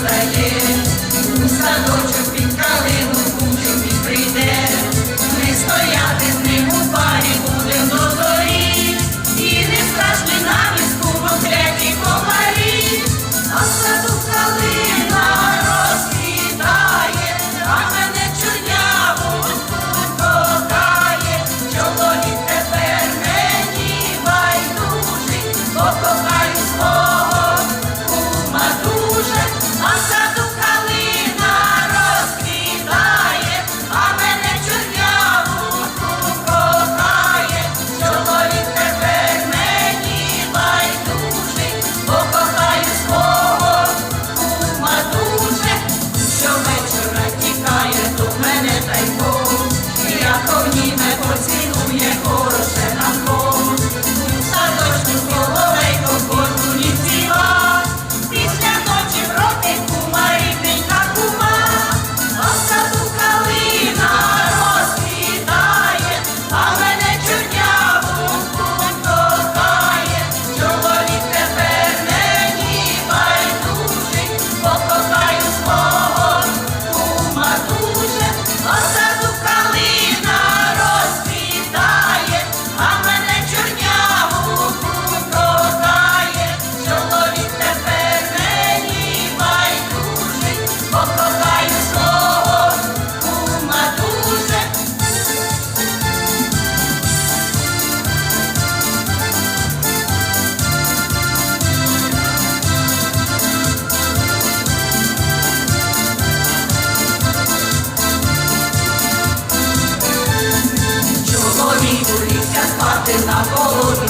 встає, у садочок під калину кучу і прийде, не стояти з ним у парі будем до зорі, і не страшні навіску проклятій комарі, а саду калина розквітає, а мене чорняву покає, чоловік тепер мені байдужий, покохаю свого. পাগল।